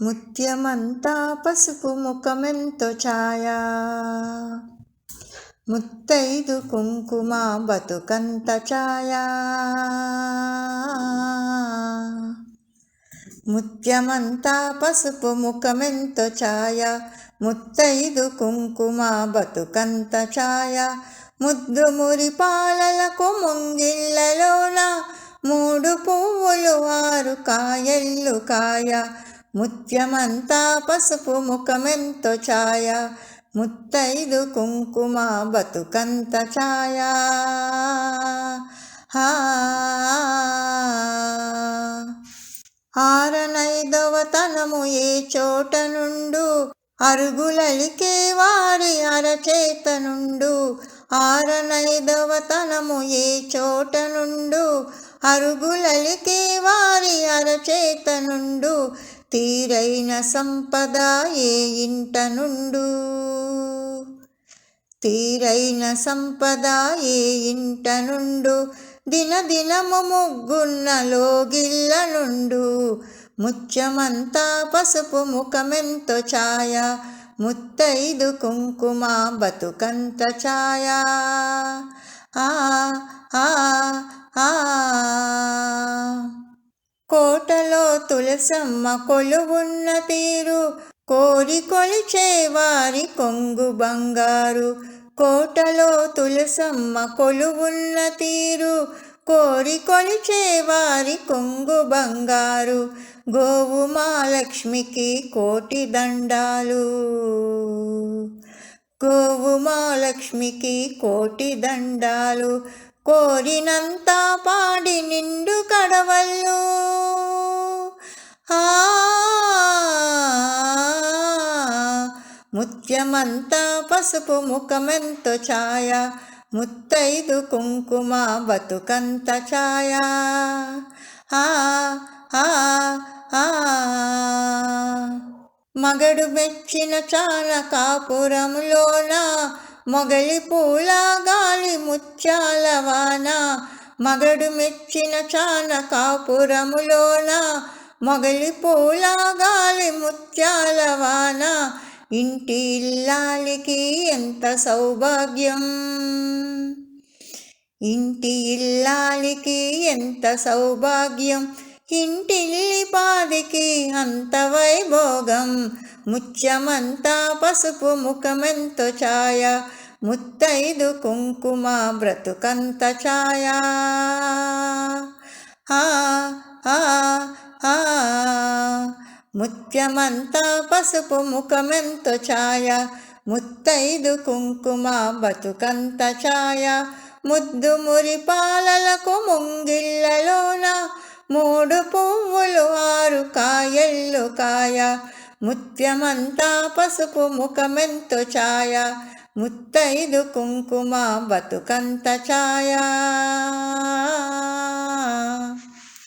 ముత్యమంతా పసుపు ముఖమెంతో ఛాయా. ముత్తైదు కుంకుమ బతుకంత ఛాయా. ముత్యమంతా పసుపు ముఖమెంతో ఛాయ. ముత్తైదు కుంకుమ బతుకంత ఛాయ. ముద్దు మురిపాలలకు ముంగిళ్ళలోన మూడు పువ్వులు ఆరు కాయల్లు కాయ. ముత్యమంతా పసుపు ముఖమెంతో ఛాయ ముత్తైదు కుంకుమ బతుకంత ఛాయ. ఆరనైదవ తనము ఏ చోట నుండు? అరుగులలికే వారి అరచేత నుండు. ఆరనైదవ తనము ఏ చోట నుండు? అరుగులలికే వారి అరచేత నుండు. తీరైన సంపద ఏ ఇంట నుండు? తీరైన సంపద ఏ ఇంట నుండు? దినదినము ముగ్గున్న లోగిల్ల నుండు? ముత్యమంతా పసుపు ముఖమెంతో ఛాయ ముత్తైదు కుంకుమ బతుకంత ఛాయ. ఆ ఆ కోటలో కొలువున్న తీరు కోరి కొలిచే వారి కొంగు బంగారు. కోటలో తులసమ్మ కొలువున్న తీరు కోరి కొలిచే వారి కొంగు బంగారు. గోవు మహాలక్ష్మికి కోటి దండాలు. గోవు మహాలక్ష్మికి కోటి దండాలు. కోరినంత పాడి నిండు కడవల్లు ముత్యమంతా పసుపు ముఖమెంత ఛాయ ముత్తైదు కుంకుమ బతుకంత ఛాయ. మగడు మెచ్చిన చాల కాపురములోన మొగలి పూల గాలి ముత్యాల వాన. మగడు మెచ్చిన చాల కాపురములోన మొగలి పూల గాలి ముత్యాల వాన. ఇంటి ఇల్లాలికి ఎంత సౌభాగ్యం? ఇంటి ఇల్లాలికి ఎంత సౌభాగ్యం? ఇంటిల్లి పాదికి అంత వైభోగం. ముత్యమంతా పసుపు ముఖమెంతో ఛాయ. ముత్తైదు కుంకుమ బ్రతుకంత ఛాయ. ముత్యమంతా పసుపు ముఖమెంత ఛాయ ముత్తైదు కుంకుమ బతుకంత ఛాయ. ముద్దు మురి పాలలకు ముంగిళ్ళలోన మూడు పువ్వులు ఆరు కాయల్లు కాయ. ముత్యమంతా పసుపు ముఖమెంత ఛాయ ముత్తైదు కుంకుమ బతుకంత ఛాయ.